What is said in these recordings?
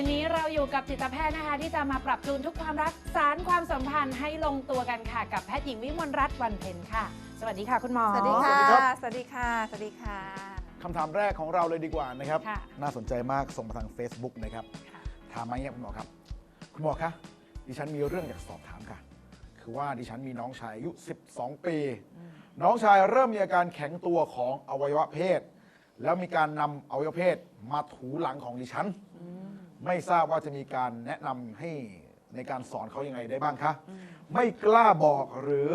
คืนนี้เราอยู่กับจิตแพทย์นะคะ ที่จะมาปรับจูนทุกความรักสารความสัมพันธ์ให้ลงตัวกันค่ะ กับแพทย์หญิงวิมลรัตน์วันเพ็ญค่ะ สวัสดีค่ะคุณหมอ สวัสดีค่ะ สวัสดีครับสวัสดีค่ะ สวัสดีค่ะ คำถามแรกของเราเลยดีกว่านะครับ ค่ะ น่าสนใจมากส่งมาทาง Facebook นะครับค่ะถามมาอย่างนี้คุณหมอครับ คุณหมอคะดิฉันมีเรื่องอยากสอบถามค่ะ คือว่าดิฉันมีน้องชายอายุ 12 ปี น้องชายเริ่มมีอาการแข็งตัวของอวัยวะเพศ แล้วมีการนำอวัยวะเพศมาถูหลังของดิฉัน ไม่ทราบว่าจะมีการแนะนำให้ในการสอนเขายังไงได้บ้างคะไม่กล้าบอกหรือ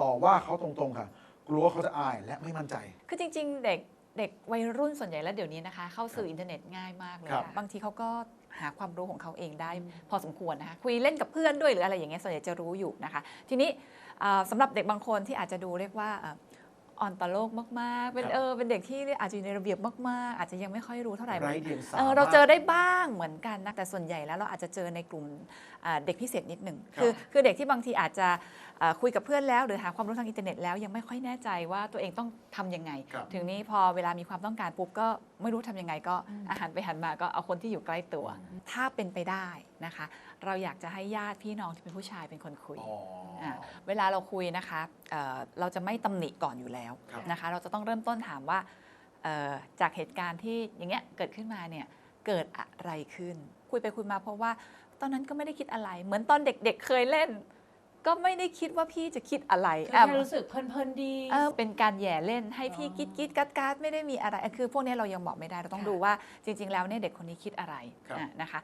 ต่อว่าเขาตรงๆค่ะ กลัวเขาจะอายและไม่มั่นใจ คือจริง ๆ เด็กเด็กวัยรุ่นส่วนใหญ่แล้วเดี๋ยวนี้นะคะ เข้าสื่ออินเทอร์เน็ตง่ายมากเลยครับบางทีเขาก็หาความรู้ของเขาเองได้พอสมควรนะคะคุยเล่นกับเพื่อนด้วยหรืออะไรอย่างเงี้ยส่วนใหญ่จะรู้อยู่นะคะ ทีนี้เอ่อสำหรับเด็กบางคนที่อาจจะดูเรียกว่าเอ่อ อ่อนต่อโลกมาก ๆ เป็นครับเออเป็นเด็กที่อาจจะอยู่ในระเบียบมาก ๆ อาจจะยังไม่ค่อยรู้เท่าไหร่ไร้เดียงสาเออเราเจอมกได้บ้างเหมือนกันนะแต่ส่วนใหญ่แล้วเราอาจจะเจอในกลุ่มอ่าเด็กพิเศษนิดหนึ่งครับคือคือเด็กที่บางทีอาจจะอ่า คุยกับเพื่อนแล้วหรือหาความรู้ทางอินเทอร์เน็ตแล้วยังไม่ค่อยแน่ใจว่าตัวเองต้องทำยังไงครับถึงนี้พอเวลามีความต้องการปุ๊บก็ไม่รู้ทำยังไงก็อาหารไปหันมาก็เอาคนที่อยู่ใกล้ตัว ถ้าเป็นไปได้นะคะ เราอยากจะให้ญาติพี่น้องที่เป็นผู้ชายเป็นคนคุยอ๋ออาเวลาเราคุยนะคะเอ่อเราจะไม่ตำหนิก่อนอยู่แล้วครับนะคะ เราจะต้องเริ่มต้นถามว่าเอ่อจากเหตุการณ์ที่อย่างเงี้ยเกิดขึ้นมาเนี่ยเกิดอะไรขึ้น คุยไปคุยมาเพราะว่าตอนนั้นก็ไม่ได้คิดอะไร เหมือนตอนเด็กๆเคยเล่น ก็ไม่ได้คิดว่าพี่จะคิดอะไรคืออะแค่รู้สึกเพลินๆดีเออเป็นการแหย่เล่นให้พี่อ๋อกิ๊ดกิ๊ดกัดกัดไม่ได้มีอะไรอะคือพวกเนี้ยเรายังบอกไม่ได้เราต้องค่ะดูว่าจริง ๆ แล้วเนี่ยเด็กคนนี้คิดอะไรครับอะนะคะ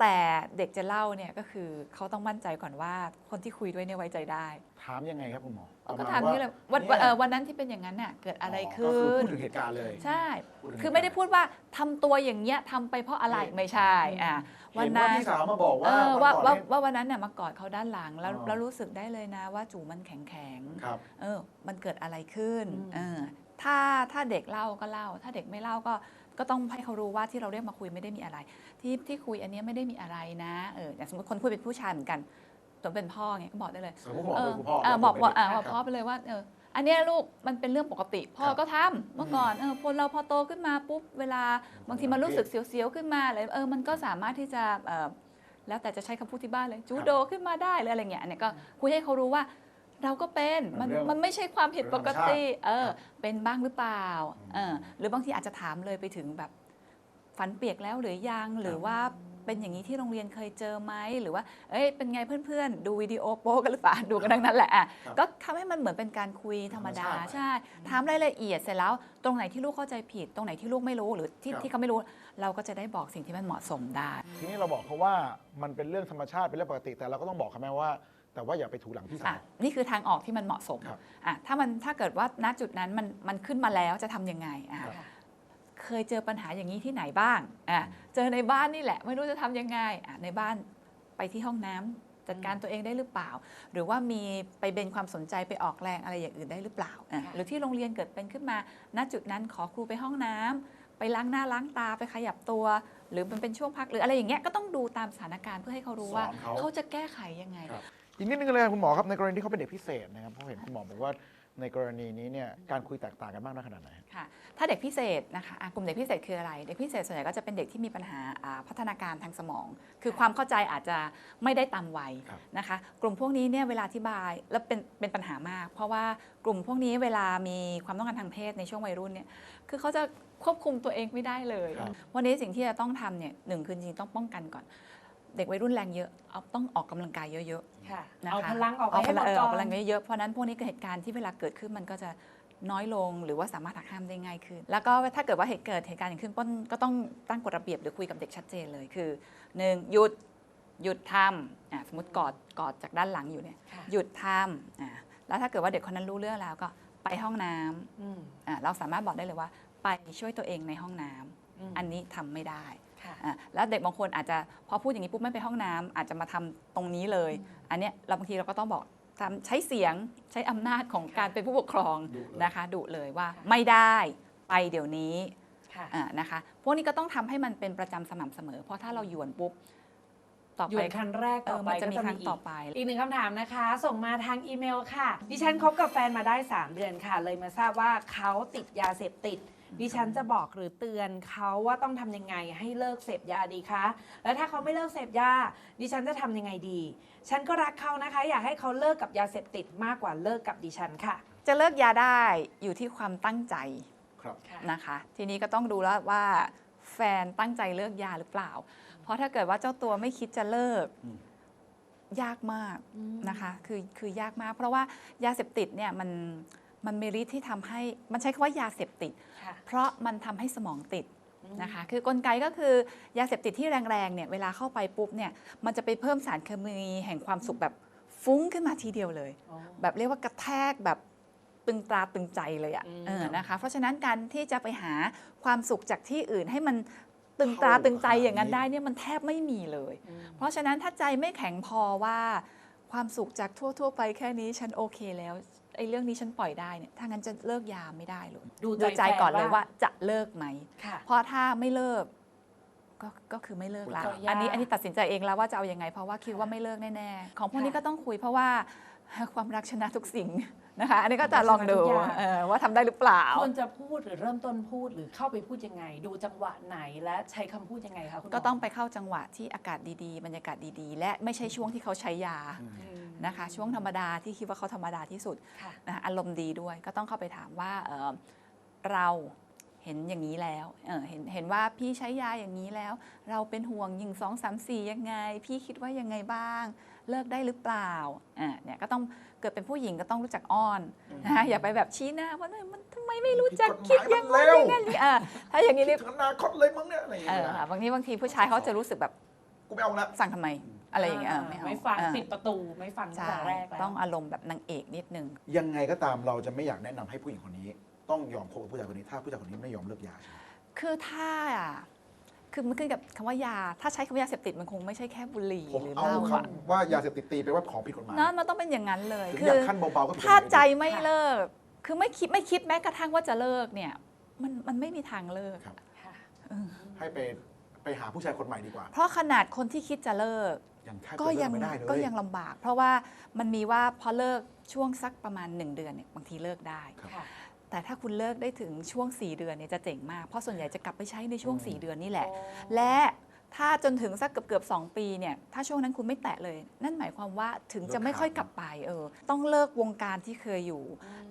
แต่เด็กจะเล่าเนี่ยก็คือเขาต้องมั่นใจก่อนว่าคนที่คุยด้วยเนี่ยไว้ใจได้ถามยังไงครับคุณหมอก็ประณถามนี่เลยวันเนี่ยเอ่อวันนั้นที่เป็นอย่างนั้นน่ะเกิดอะไรก็ขึ้คือนพูดถึงเหตุการณ์เลย ใช่พูดถึงคือไม่ได้พูดว่าทำตัวอย่างเงี้ยทำไปเพราะอะไรไม่ใช่อะวันเห็นนั้ว่านพี่สาวมาบอกเอว่าอว่าเมื่อก่อนว่าเนี่ยว่าวันนั้นเนี่ยมากอดเขาด้านหลังแล้วอ๋อแล้วรู้สึกได้เลยนะว่าจูมันแข็งแข็งๆครับเออมันเกิดอะไรขึ้นอืมเออถ้าถ้าเด็กเล่าก็เล่า ถ้าเด็กไม่เล่าก็ ก็ต้องให้เขารู้ว่าที่เราเรียกมาคุยไม่ได้มีอะไร ที่ที่คุยอันเนี้ยไม่ได้มีอะไรนะเอออย่างสมมติคนคุยเป็นผู้ชายเหมือนกันตัวเป็นพ่อไงก็บอกได้เลยสมมติบอกเอเลอยคุณพ่อเออบอกบอกอ่าคบรัอกพ่อไปเลยว่าเอออันเนี้ยลูกมันเป็นเรื่องปกติ พ่อครับก็ทำเมื่อก่อนเออพอเราพอโตขึ้นมาปุ๊บเวลาบางทีมันรู้สึกเสียวๆขึ้นมาอะไรเออมันก็สามารถที่จะเออแล้วแต่จะใช้คำพูดที่บ้านเลยจูโดขึ้นมาได้หรืออะไรเงี้ยอันเนี้ยก็คุยให้เขารู้ว่า เราก็เป็นมันเรื่องมันไม่ใช่ความผิดปกติเออครับเป็นบ้างหรือเปล่าเออหรือบางทีอาจจะถามเลยไปถึงแบบฝันเปียกแล้วหรือยังหรือว่าเป็นอย่างนี้ที่โรงเรียนเคยเจอไหมหรือว่า เอ้ยเป็นไงเพื่อนๆ ดูวิดีโอโป๊กันหรือเปล่าดูกันทั้งนั้นแหละอะครับก็ทำให้มันเหมือนเป็นการคุยธรรมดาธรรมชาติใช่ถามรายละเอียดเสร็จแล้ว ตรงไหนที่ลูกเข้าใจผิด ตรงไหนที่ลูกไม่รู้หรือที่ครับ ที่เขาไม่รู้ เราก็จะได้บอกสิ่งที่มันเหมาะสมได้ ทีนี้เราบอกเขาว่ามันเป็นเรื่องธรรมชาติเป็นเรื่องปกติแต่เราก็ต้องบอกเขาแม่ว่า แต่ว่าอย่าไปถูหลังพี่สาอะวนี่คือทางออกที่มันเหมาะสมครับอะถ้ามันถ้าเกิดว่าณจุดนั้นมันมันขึ้นมาแล้วจะทำยังไงอะครับเคยเจอปัญหาอย่างนี้ที่ไหนบ้างอะเจอในบ้านนี่แหละ ไม่รู้จะทำยังไงอะในบ้านไปที่ห้องน้ำจัดการตัวเองได้หรือเปล่า หรือว่ามีไปเบนความสนใจไปออกแรงอะไรอย่างอื่นได้หรือเปล่าอะค่ะหรือที่โรงเรียนเกิดเป็นขึ้นมา ณจุดนั้นขอครูไปห้องน้ำไปล้างหน้าล้างตาไปขยับตัว หรือมันเป็นช่วงพักหรืออะไรอย่างเงี้ยก็ต้องดูตามสถานการณ์เพื่อให้เขารู้ว่าสอนเขาเขาจะแก้ไขยังไงครับ อีกนิดนึงเลยคุณหมอครับในกรณีที่เขาเป็นเด็กพิเศษนะครับเพราะเห็นคุณหมอบอกว่าในกรณีนี้เนี่ยการคุยแตกต่างกันมากน้อยขนาดไหน ค่ะ ถ้าเด็กพิเศษนะคะอะกลุ่มเด็กพิเศษคืออะไร เด็กพิเศษส่วนใหญ่ก็จะเป็นเด็กที่มีปัญหาอ่าพัฒนาการทางสมอง คือความเข้าใจอาจจะไม่ได้ตามวัยครับนะคะ กลุ่มพวกนี้เนี่ยเวลาอธิบายแล้วเป็นเป็นปัญหามาก เพราะว่ากลุ่มพวกนี้เวลามีความต้องการทางเพศในช่วงวัยรุ่นเนี่ย คือเขาจะควบคุมตัวเองไม่ได้เลย ครับ วันนี้สิ่งที่จะต้องทำเนี่ยหนึ่งคือจริงๆต้องป้องกันก่อน เด็กวัยรุ่นแรงเยอะเอาต้องออกกำลังกายเยอะๆค่ะนะคะเอาพลังออกไปเอาให้พหมลัดงเออก่อออกกำลันงกายเยอะเพราะฉะนั้นพวกนี้เกิดเหตุการณ์ที่เวลาเกิดขึ้นมันก็จะน้อยลงหรือว่าสามารถหักห้ามได้ง่ายขึ้น แล้วก็ถ้าเกิดว่าเหตุเกิดเหตุการณ์อย่างขึ้นต้นก็ต้องตั้งกฎระเบียบหรือคุยกับเด็กชัดเจนเลยคือหนึ่งหยุดหยุดทำอะสมมติกอดกอดจากด้านหลังอยู่เนี่ย ค่ะ หยุดทำอะแล้วถ้าเกิดว่าเด็กคนนั้นรู้เรื่องแล้วก็ไปห้องน้ำอืม อะเราสามารถบอกได้เลยว่า ไปช่วยตัวเองในห้องน้ำอืม อันนี้ทำไม่ได้ค่ะอะ แล้วเด็กบางคนอาจจะพอพูดอย่างนี้ปุ๊บไม่ไปห้องน้ำอาจจะมาทำตรงนี้เลย อันเนี้ยเราบางทีเราก็ต้องบอกทำใช้เสียงใช้อำนาจของการเป็นผู้ปกครองดุเลยนะคะดุเลยว่าค่ะไม่ได้ไปเดี๋ยวนี้ค่ะอะนะคะพวกนี้ก็ต้องทำให้มันเป็นประจำสม่ำเสมอ เพราะถ้าเราหยวนปุ๊บต่อหยุไปดครั้งแรกเอต่ออไปมันจะมีก็ครั้งต่อไป อีกหนึ่งคำถามนะคะ ส่งมาทางอีเมลค่ะ ดิฉันคบกับแฟนมาได้ 3 เดือนค่ะ เลยมาทราบว่าเขาติดยาเสพติด ดิฉันจะบอกหรือเตือนเขาว่าต้องทำยังไงให้เลิกเสพยาดีคะ แล้วถ้าเขาไม่เลิกเสพยา ดิฉันจะทำยังไงดี ฉันก็รักเขานะคะ อยากให้เขาเลิกกับยาเสพติดมากกว่าเลิกกับดิฉันค่ะ จะเลิกยาได้อยู่ที่ความตั้งใจครับนะคะ ทีนี้ก็ต้องดูแล้วว่าแฟนตั้งใจเลิกยาหรือเปล่า เพราะถ้าเกิดว่าเจ้าตัวไม่คิดจะเลิกอืมยากมากนะคะ คือคือยากมาก เพราะว่ายาเสพติดเนี่ยมัน มันมีฤทธิ์ที่ทำให้มันใช้คำว่ายาเสพติดค่ะเพราะมันทำให้สมองติดนะคะคือกลไกก็คือยาเสพติดที่แรงๆเนี่ยเวลาเข้าไปปุ๊บเนี่ยมันจะไปเพิ่มสารเคมีแห่งความสุขแบบฟุ้งขึ้นมาทีเดียวเลยอ๋อแบบเรียกว่ากระแทกแบบตึงตราตึงใจเลยอะอืมเออนะคะเพราะฉะนั้นการที่จะไปหาความสุขจากที่อื่นให้มันตึงตราตึงใจอย่างนั้นได้เนี่ยมันแทบไม่มีเลยอืมเพราะฉะนั้นถ้าใจไม่แข็งพอว่าความสุขจากทั่ว ๆ ไปแค่นี้ฉันโอเคแล้ว ไอ้เรื่องนี้ฉันปล่อยได้เนี่ยถ้างั้นจะเลิกยาไม่ได้เลยดูดูใจแฟก่อนเลยว่าจะเลิกไหมค่ะเพราะถ้าไม่เลิกก็ก็คือไม่เลิกละก็ยากอันนี้อันนี้ตัดสินใจเองแล้วว่าจะเอายังไง เพราะว่าคิดว่าไม่เลิกแน่ๆของพวกนี้ค่ะก็ต้องคุยเพราะว่าความรักชนะทุกสิ่ง นะคะ อันนี้ก็จะลองดูชนะทุกอย่างเออว่าทำได้หรือเปล่าควรจะพูดหรือเริ่มต้นพูดหรือเข้าไปพูดยังไง ดูจังหวะไหนและใช้คำพูดยังไงคะคุณหมก็ต้องไปเข้าจังหวะที่อากาศดีๆ บรรยากาศดีๆ และไม่ใช่ช่วงที่เขาใช้ยาอืมนะคะ ช่วงธรรมดาที่คิดว่าเขาธรรมดาที่สุดค่ะนะคะอารมณ์ดีด้วย ก็ต้องเข้าไปถามว่าเอ่อเราเห็นอย่างนี้แล้วเอ่อเห็นเห็นว่าพี่ใช้ยาอย่างนี้แล้ว เราเป็นห่วงยิงสองสามสี่ยังไง พี่คิดว่ายังไงบ้าง เลิกได้หรือเปล่าอ่าเนี่ยก็ต้องเกิดเป็นผู้หญิงก็ต้องรู้จักอ้อนนะคะอย่าไปแบบชี้หน้าว่าเอ้ยมันทำไมไม่รู้จักคิดอย่างผินั้นดกฎหมายมันเร็วอย่างนั้นนี่อ่าถ้าอย่างนี้นี่ถึงอนาคตเลยมึงเนี่ยอะไรอย่างเอเงี้อยบางทีบางทีผู้ชายเขาจะรู้สึกแบบกูไม่เอาละสั่งทำไมอะไรอย่างเงี้ยเออไม่เอาไม่ฟังเออปิดประตูไม่ฟังตั้งใช่แต่แรกแล้วต้องอารมณ์แบบนางเอกนิดนึง ยังไงก็ตามเราจะไม่อยากแนะนำให้ผู้หญิงคนนี้ ต้องยอมคบกับผู้ชายคนนี้ถ้าผู้ชายคนนี้ไม่ยอมเลิกยาใช่ไหมคือถ้า คือมันขึ้นกับคำว่ายา ถ้าใช้คำว่ายาเสพติดมันคงไม่ใช่แค่บุหรี่ผมหรือเหเอาล้าคำว่ายาเสพติดตีไปว่าของผิดกฎหมายเนอะมันต้องเป็นอย่างนั้นเลย ถึงคือยาอกขั้นเบาๆก็ผิดกฎหมายถ้าใจไม่เลิก คือไม่คิดไม่คิดแม้กระทั่งว่าจะเลิกเนี่ย มันมันไม่มีทางเลิกครับค่ะ ให้ไปไปหาผู้ชายคนใหม่ดีกว่าเพราะขนาดคนที่คิดจะเลิก ยังแทบก็จะเลิยักงไม่ได้เลยก็ยังลำบาก เพราะว่ามันมีว่าพอเลิกช่วงสักประมาณ 1 เดือนเนี่ยบางทีเลิกได้ครับค่ะ แต่ถ้าคุณเลิกได้ถึงช่วง 4 เดือนเนี่ยจะเจ๋งมาก เพราะส่วนใหญ่จะกลับไปใช้ในช่วง 4 เดือนนี่แหละ และ ถ้าจนถึงสักเกือบเกือบๆสองปีเนี่ยถ้าช่วงนั้นคุณไม่แตะเลย นั่นหมายความว่าถึงจะไม่ค่อยกลับไปเออ ต้องเลิกวงการที่เคยอยู่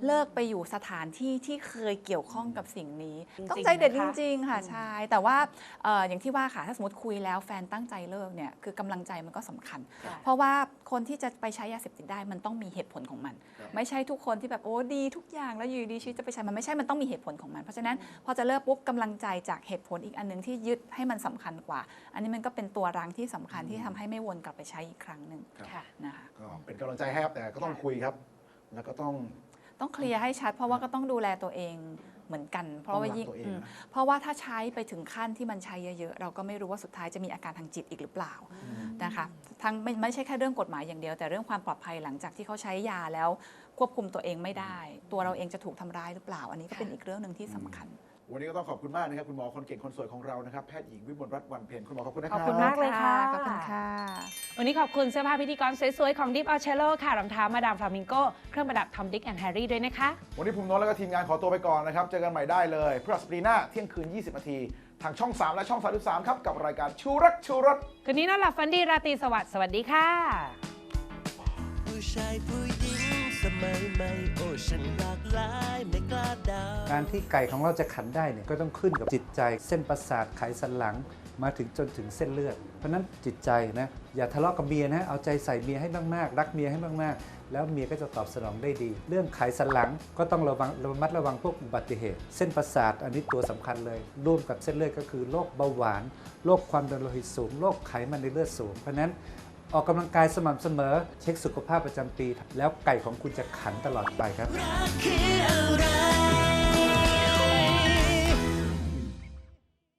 เลิกไปอยู่สถานที่ที่เคยเกี่ยวข้องกับสิ่งนี้จริงๆต้องใจเด็ดนะจคะริง ๆ ค่ะอืมใช่แต่ว่าเอ่ออย่างที่ว่าค่ะถ้าสมมติคุยแล้วแฟนตั้งใจเลิกเนี่ยคือกำลังใจมันก็สำคัญค่ะเพราะว่าคนที่จะไปใช้ยาเสพติดได้มันต้องมีเหตุผลของมันครับไม่ใช่ทุกคนที่แบบโอ้ดีทุกอย่างแล้วอยู่ดีชีวิตจะไปใช้มันไม่ใช่มันต้องมีเหตุผลของมัน เพราะฉะนั้นพอจะเลิกปุ๊บกำลังใจจากเหตุผลอีกอันหนึงที่ยึดให้มันสำคัญกว่าอันนี้มันก็เป็นตัวรังที่สำคัญที่ทำให้ไม่วนกลับไปใช้อีกครั้งหนึ่งค่ะ นะคะ ก็เป็นกำลังใจให้ครับแต่ก็ต้องคุยครับ แล้วก็ต้อง ต้องเคลียร์ให้ชัดเพราะว่าก็ต้องดูแลตัวเองเหมือนกัน เพราะว่ายิ่งต้องรักตัวเองอืมนะ เพราะว่าถ้าใช้ไปถึงขั้นที่มันใช้เยอะๆ เราก็ไม่รู้ว่าสุดท้ายจะมีอาการทางจิตอีกหรือเปล่านะคะทั้งไม่ไม่ใช่แค่เรื่องกฎหมายอย่างเดียว แต่เรื่องความปลอดภัยหลังจากที่เขาใช้ยาแล้ว ควบคุมตัวเองไม่ได้ ตัวเราเองจะถูกทำร้ายหรือเปล่า อันนี้ก็เป็นอีกเรื่องหนึ่งที่สำคัญ วันนี้ก็ต้องขอบคุณมากนะครับคุณหมอคนเก่งคนสวยของเรานะครับแพทย์หญิงวิมลรัตน์วันเพ็ญคุณหมอขอบคุณนะคขรัอบ บคุณมากเลยค่ะ ขอบคุณค่ะ วันนี้ขอบคุณเสื้อผ้าพิธีกรสวยๆ ของ Deep a r c h e l o ค่ะรองเท้ามาดามฟลามิงโกเครื่องประดับ Tom Dick and Harry ด้วยนะคะ วันนี้ผมโน้ตแล้วก็ทีมงานขอตัวไปก่อนนะครับ เจอกันใหม่ได้เลยพฤหัสบดีหน้าเที่ยงคืน 20นาที ทางช่อง 3 และช่อง 33 ครับ กับรายการชูรักชูรส คืนนี้นอนหลับฝันดีราตรีสวัสดิ์สวัสดีค่ะ ผู้ชายผู้หญิง สมัยใหม่โอ้ฉันหลากหลายไม่กล้าเดาการที่ไก่ของเราจะขันได้เนี่ยก็ต้องขึ้นกับจิตใจ เส้นประสาทไขสันหลังมาถึงจนถึงเส้นเลือด เพราะฉะนั้นจิตใจนะอย่าทะเลาะกับเมียนะเอาใจใส่เมียให้มากๆ รักเมียให้มากๆ แล้วเมียก็จะตอบสนองได้ดี เรื่องไขสันหลังก็ต้องระวังระมัดระวังพวกอุบัติเหตุ เส้นประสาทอันนี้ตัวสำคัญเลย ร่วมกับเส้นเลือดก็คือโรคเบาหวานโรคความดันโลหิตสูงโรคไขมันในเลือดสูง เพราะฉะนั้น ออกกำลังกายสม่ำเสมอ เช็คสุขภาพประจำปี แล้วไก่ของคุณจะขันตลอดไปครับ